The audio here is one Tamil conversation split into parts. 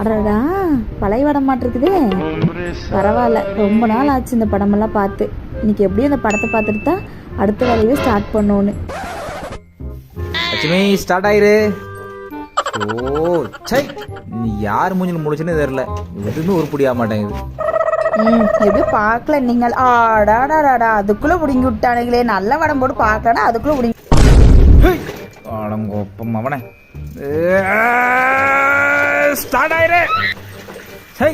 அடடா பழைய படம் மாட்டிருக்குதே. பரவாயில்ல ரொம்ப நாள் ஆச்சு இந்த படமெல்லாம் பார்த்து. இன்னைக்கு எப்படியும் இந்த படத்தை பார்த்துட்டு தான் அடுத்த வேலையை ஸ்டார்ட் பண்ணோன்னு. லட்சுமி ஸ்டார்ட் ஆயிரு. ஓ சை நீ யார் மூஞ்சில் முடிச்சுன்னு தெரியல. எதுவுமே உருப்படியா மாட்டேங்குது. ம் எப்படியும் பார்க்கல நீங்கள். ஆடாடாடாடா அதுக்குள்ளே பிடுங்கி விட்டானுங்களே. நல்ல படம் போட்டு பார்க்கலன்னா அதுக்குள்ளே பிடுங்கி ஆடங்கோப்பம் அவனே. ஸ்டார்ட் ஆயிரு. சை.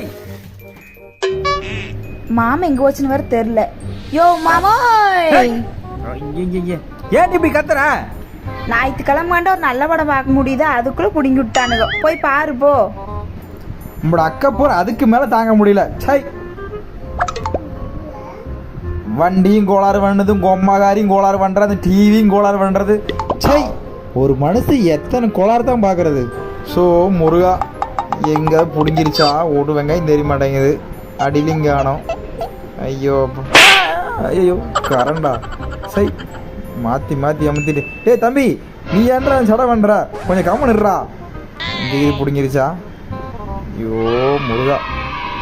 மாமா எங்கே வச்சுன்னு வேற தெரில யோ மாமோய். ஐயையையே. ஏன் நீ இப்படி கத்துற? ஞாயிற்றுக்கிழமை ஒரு நல்ல படம் பார்க்க முடியுதா. அதுக்குள்ளே பிடுங்கி விட்டானுங்க. போய் பாரு போ. நம்மளோட அக்கா போர் அதுக்கு மேல தாங்க முடியல. சை. வண்டியும் கோளாறு பண்ணதும் கொம்மாகாரியும் கோளாறு பண்றது டிவியும் கோளாறு பண்றது சை. ஒரு மனுஷன் எத்தனை கோளாறு தான் பார்க்கறது? ஸோ முருகா. எங்கே பிடிங்கிருச்சா ஒரு வெங்காயம் தெரிய மாட்டேங்குது. அடிலிங்க ஐயோ ஐயோ கரண்டா. சை மாற்றி மாற்றி அமுத்திட்டு. ஏய் தம்பி நீ ஏன்டா சடை பண்ணுற கொஞ்சம் கம்மனுடுறா இருடா. பிடிங்கிருச்சா இது ஐயோ முருகா.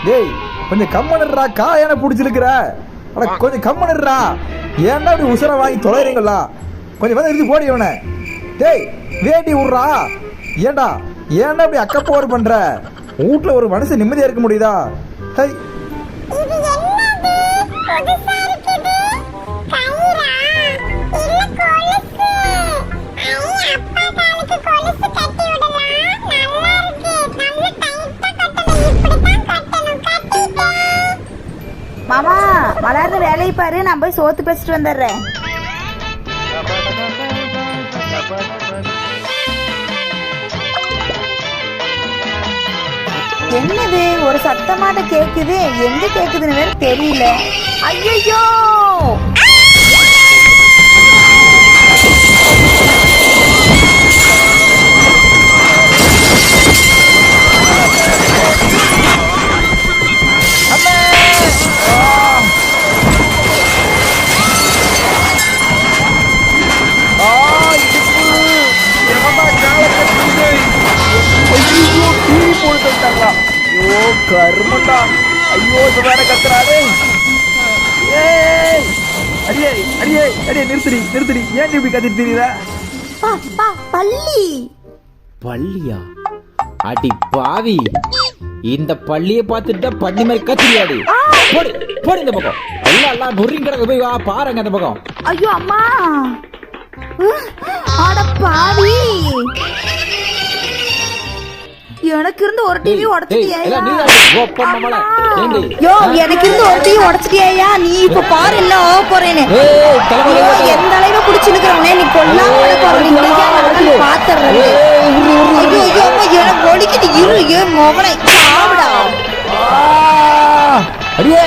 டேய் கொஞ்சம் கம்மனுடுறா கா ஏன பிடிச்சிருக்கிற. அட கொஞ்சம் கம்மனுடுறா ஏன்டா இப்படி உசுரை வாங்கி தொலைறீங்களா? கொஞ்சம் வந்து இருந்து போடி இவனை டேய் வேட்டி விட்றா ஏண்டா ஏன்டா ஏன்டா இப்படி அக்கப்போர் பண்ற? வீட்ல ஒரு மனுஷன் நிம்மதியா இருக்க முடியுதா? ஹை. இது என்னது? புதுசா இருக்குது. கயிறா? இல்ல கொலுசு. ஐ அப்பா காலுக்கு கொலுசு கட்டி விடலாம். நல்லா இருக்கு. நல்ல டைட்டா கட்டணும். இப்படித்தான் கட்டணும். கட்டிட்டேன். மாமா வளர்ற வேலையை பாரு. நான் போய் சோத்து பேசிட்டு வந்துடுறேன். என்னது? ஒரு சத்தமாட்ட கேக்குது. எங்க கேக்குதுன்னு தெரியல. ஐயோ வந்துட்டாங்களா ஐயோ கருமண்டா. ஐயோ இது வேற கத்துறாரு ஏய் அடியே அடியே அடியே நிறுத்துடி நிறுத்துடி. ஏன் இப்படி கத்திட்டு பள்ளி. பள்ளியா? அடி பாவி. இந்த பள்ளியை பார்த்துட்டா பண்ணி மாதிரி கத்திரியாடி. போடு போடு இந்த பக்கம். எல்லாம் எல்லாம் நொறுங்கி கிடக்கு. போய் வா பாருங்க அந்த பக்கம். ஐயோ அம்மா. அட பாவி. எனக்கு இருந்து ஒரு டிவி? யோ எனக்கு இருந்து ஒரு டிவி உடச்சிட்டியா நீ இப்ப பாரு என்ன ஆக போறேன்னு. எந்த அளவு குடிச்சிருக்கிறவனே நீ கொல்லாம விட போற நீ நீ பாத்துறேன். ஐயோ ஐயோ அம்மா, எனக்கு ஒடிக்கிட்டு இரு ஏ மோகனை சாப்பிடா அடியே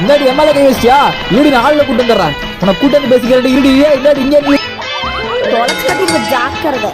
இந்தாடி எம்எல்ஏ கை வச்சியா இருடி நான் ஆளுல கூட்டு வந்துடுறேன். உனக்கு கூட்டு வந்து பேசிக்கிறேன் இருடி இங்கே தொலைச்சு கட்டி ஜாக்கிரதை.